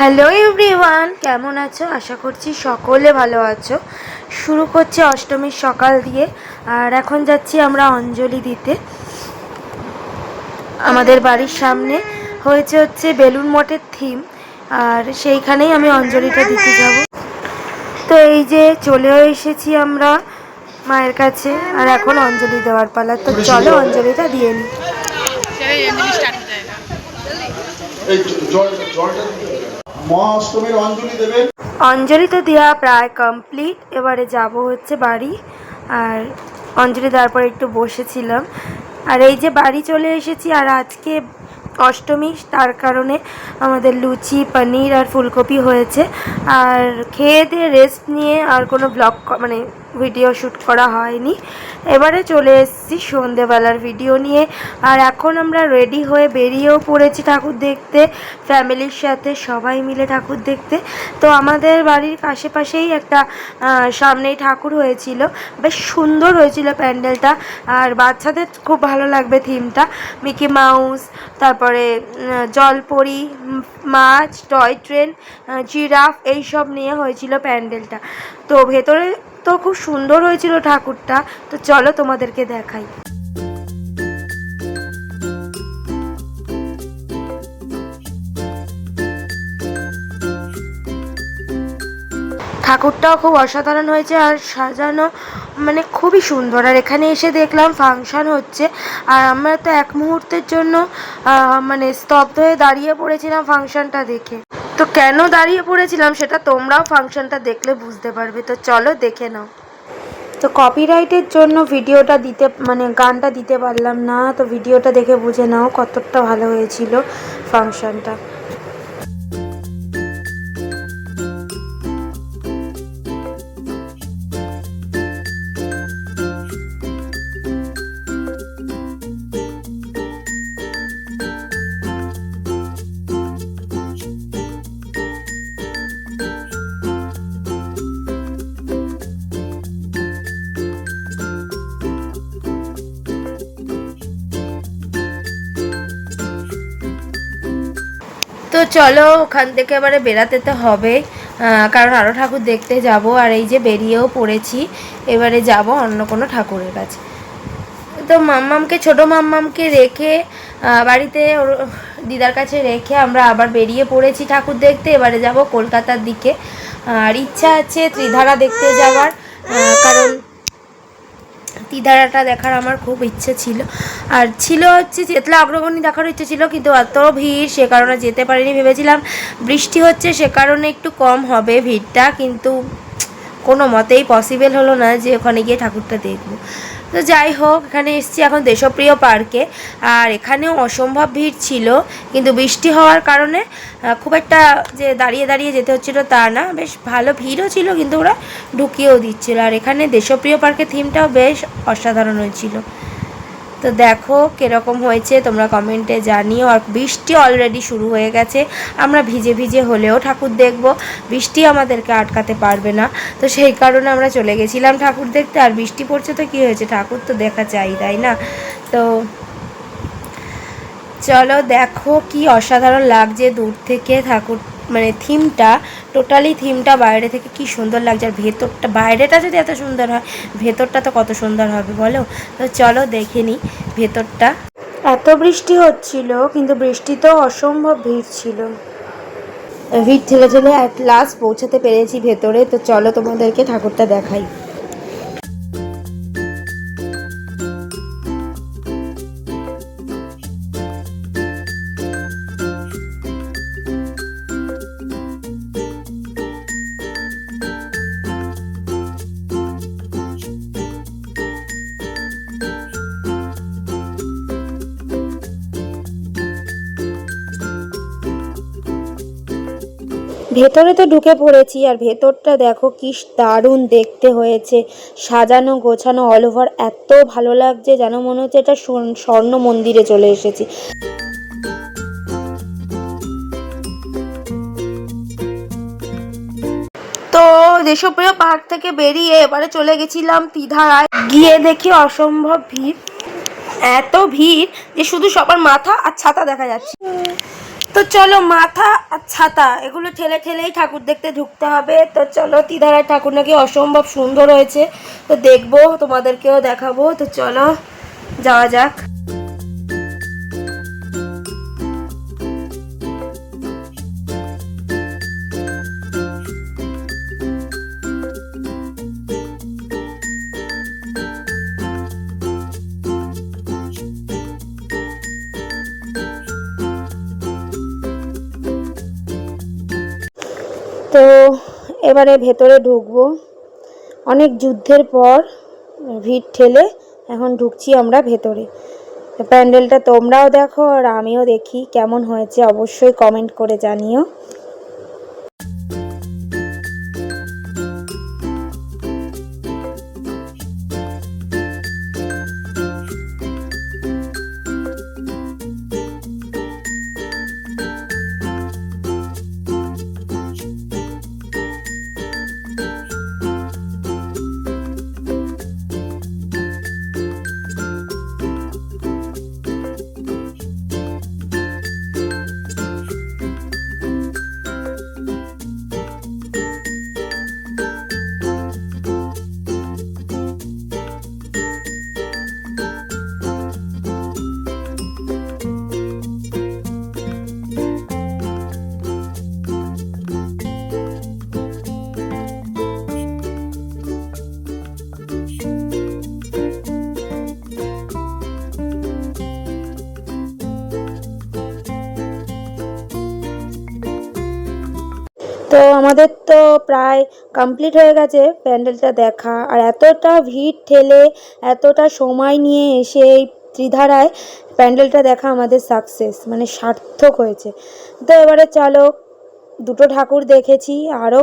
Hello everyone কেমন আছো? আশা করছি সকলে ভালো আছো। শুরু করছে অষ্টমীর সকাল দিয়ে আর এখন যাচ্ছি আমরা অঞ্জলি দিতে। আমাদের বাড়ির সামনে হয়েছে হচ্ছে বেলুন মঠের থিম আর সেইখানেই আমি অঞ্জলিটা দিতে যাব। তো এই যে চলেও এসেছি আমরা মায়ের কাছে আর এখন অঞ্জলি দেওয়ার পালা। তো চলো অঞ্জলিটা দিয়ে নিই এই জলটা অঞ্জলি দেবেন। অঞ্জলি তো দেওয়া প্রায় কমপ্লিট এবারে যাব হচ্ছে বাড়ি। আর অঞ্জলি দেওয়ার পর একটু বসেছিলাম। আর এই যে বাড়ি চলে এসেছি, আর আজকে অষ্টমী, তার কারণে আমাদের লুচি, পনির আর ফুলকপি হয়েছে। আর খেয়ে দিয়ে রেস্ট নিয়ে আর কোনো ব্লগ মানে ভিডিও শ্যুট করা হয়নি। এবারে চলে এসেছি সন্ধেবেলার ভিডিও নিয়ে। আর এখন আমরা রেডি হয়ে বেরিয়েও পড়েছি ঠাকুর দেখতে, ফ্যামিলির সাথে সবাই মিলে ঠাকুর দেখতে। তো আমাদের বাড়ির আশেপাশেই একটা সামনেই ঠাকুর হয়েছিল। বেশ সুন্দর হয়েছিল প্যান্ডেলটা। আর বাচ্চাদের খুব ভালো লাগবে থিমটা। মিকি মাউস, তারপরে জলপরি, মাছ, টয় ট্রেন জিরাফ, এইসব নিয়ে হয়েছিল প্যান্ডেলটা। তো ভেতরে তো খুব সুন্দর হয়েছিল ঠাকুরটা। তো চলো তোমাদেরকে দেখাই। ঠাকুরটাও খুব অসাধারণ হয়েছে আর সাজানো মানে খুবই সুন্দর। আর এখানে এসে দেখলাম ফাংশন হচ্ছে। আর আমরা তো এক মুহূর্তের জন্য মানে স্তব্ধ হয়ে দাঁড়িয়ে পড়েছিলাম ফাংশনটা দেখে। তো কেন দাঁড়িয়ে পড়েছিলাম সেটা তোমরাও ফাংশনটা দেখলে বুঝতে পারবে। তো চলো দেখে নাও। তো কপিরাইটের জন্য ভিডিওটা দিতে মানে গানটা দিতে পারলাম না, তো ভিডিওটা দেখে বুঝে নাও কতটা ভালো হয়েছিল ফাংশনটা। তো চলো, ওখান থেকে এবারে বেরাতে তো হবে। কারণ আরও ঠাকুর দেখতে যাব। আর এই যে বেরিয়েও পড়েছি, এবারে যাব অন্য কোনো ঠাকুরের কাছে। তো মাম্মামকে, ছোট মাম্মামকে রেখে বাড়িতে ওর দিদার কাছে রেখে আমরা আবার বেরিয়ে পড়েছি ঠাকুর দেখতে। এবারে যাব কলকাতার দিকে। আর ইচ্ছা আছে ত্রিধারা দেখতে যাওয়ার কারণ তিধারাটা দেখার আমার খুব ইচ্ছে ছিল। আর ছিল হচ্ছে চেতলা অগ্রগণী দেখার ইচ্ছে ছিল, কিন্তু এত ভিড় সে কারণে যেতে পারিনি ভেবেছিলাম। বৃষ্টি হচ্ছে সে কারণে একটু কম হবে ভিড়টা, কিন্তু কোনো মতেই পসিবল হলো না যে ওখানে গিয়ে ঠাকুরটা দেখব। তো যাই হোক, এখানে এসছি এখন দেশপ্রিয় পার্কে। আর এখানেও অসম্ভব ভিড় ছিল, কিন্তু বৃষ্টি হওয়ার কারণে খুব একটা যে দাঁড়িয়ে দাঁড়িয়ে যেতে হচ্ছিল তা না। বেশ ভালো ভিড়ও ছিল, কিন্তু ওরা ঢুকিয়েও দিচ্ছিল। আর এখানে দেশপ্রিয় পার্কের থিমটাও বেশ অসাধারণ হয়েছিল। তো দেখো কীরকম হয়েছে, তোমরা কমেন্টে জানিও। আর বৃষ্টি অলরেডি শুরু হয়ে গেছে, আমরা ভিজে ভিজে হলেও ঠাকুর দেখব। বৃষ্টি আমাদেরকে আটকাতে পারবে না। তো সেই কারণে আমরা চলে গেছিলাম ঠাকুর দেখতে। আর বৃষ্টি পড়ছে তো কী হয়েছে? ঠাকুর তো দেখা চাই তাই না? তো চলো দেখো কি অসাধারণ লাগছে দূর থেকে ঠাকুর মানে থিমটা, টোটালি থিমটা বাইরে থেকে কি সুন্দর লাগছে আর ভেতরটা, বাইরেটা যদি এত সুন্দর হয়, ভেতরটা তো কত সুন্দর হবে বলো? তো চলো দেখে নিই ভেতরটা। এত বৃষ্টি হচ্ছিল, কিন্তু বৃষ্টি তো অসম্ভব ভিড় ছিল। ভিড় ঠেলে ঠেলে অ্যাট লাস্ট পৌঁছাতে পেরেছি ভেতরে, তো চলো তোমাদেরকে ঠাকুরটা দেখাই। ভেতরে তো ঢুকে পড়েছি আর ভেতরটা দেখো কি দারুণ দেখতে হয়েছে। সাজানো, গোছানো অল ওভার এত ভালো লাগছে যেন মনে হচ্ছে এটা স্বর্ণ- মন্দিরে চলে এসেছি। তো দেশপ্রিয় পার্ক থেকে বেরিয়ে এবারে চলে গেছিলাম তিধারায়। গিয়ে দেখি অসম্ভব ভিড়, এত ভিড় যে শুধু সবার মাথা আর ছাতা দেখা যাচ্ছে। তো চলো মাথা আর ছাতা, এগুলো ঠেলে ঠেলেই ঠাকুর দেখতে ঢুকতে হবে। তো চলো তিধারার ঠাকুর নাকি অসম্ভব সুন্দর হয়েছে। তো দেখব, তোমাদেরকেও দেখাবো। তো চলো, যাওয়া যাক। তো এবারে ভেতরে ঢুকবো। অনেক যুদ্ধের পর ভিড় ঠেলে এখন ঢুকছি আমরা ভেতরে। প্যান্ডেলটা তোমরাও দেখো আর আমিও দেখি কেমন হয়েছে, অবশ্যই কমেন্ট করে জানিও। আমাদের তো প্রায় কমপ্লিট হয়ে গেছে প্যান্ডেলটা দেখা। আর এতটা ভিড় ঠেলে, এতটা সময় নিয়ে এসে এই ত্রিধারায় প্যান্ডেলটা দেখা আমাদের সাকসেস মানে সার্থক হয়েছে। তো এবারে চলো, দুটো ঠাকুর দেখেছি, আরও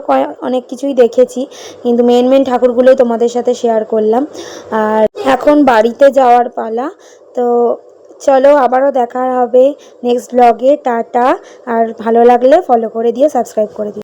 অনেক কিছুই দেখেছি, কিন্তু মেন মেন ঠাকুরগুলোই তোমাদের সাথে শেয়ার করলাম। আর এখন বাড়িতে যাওয়ার পালা। তো চলো, আবারও দেখা হবে নেক্সট ব্লগে টাটা। আর ভালো লাগলে ফলো করে দিও সাবস্ক্রাইব করে দিও।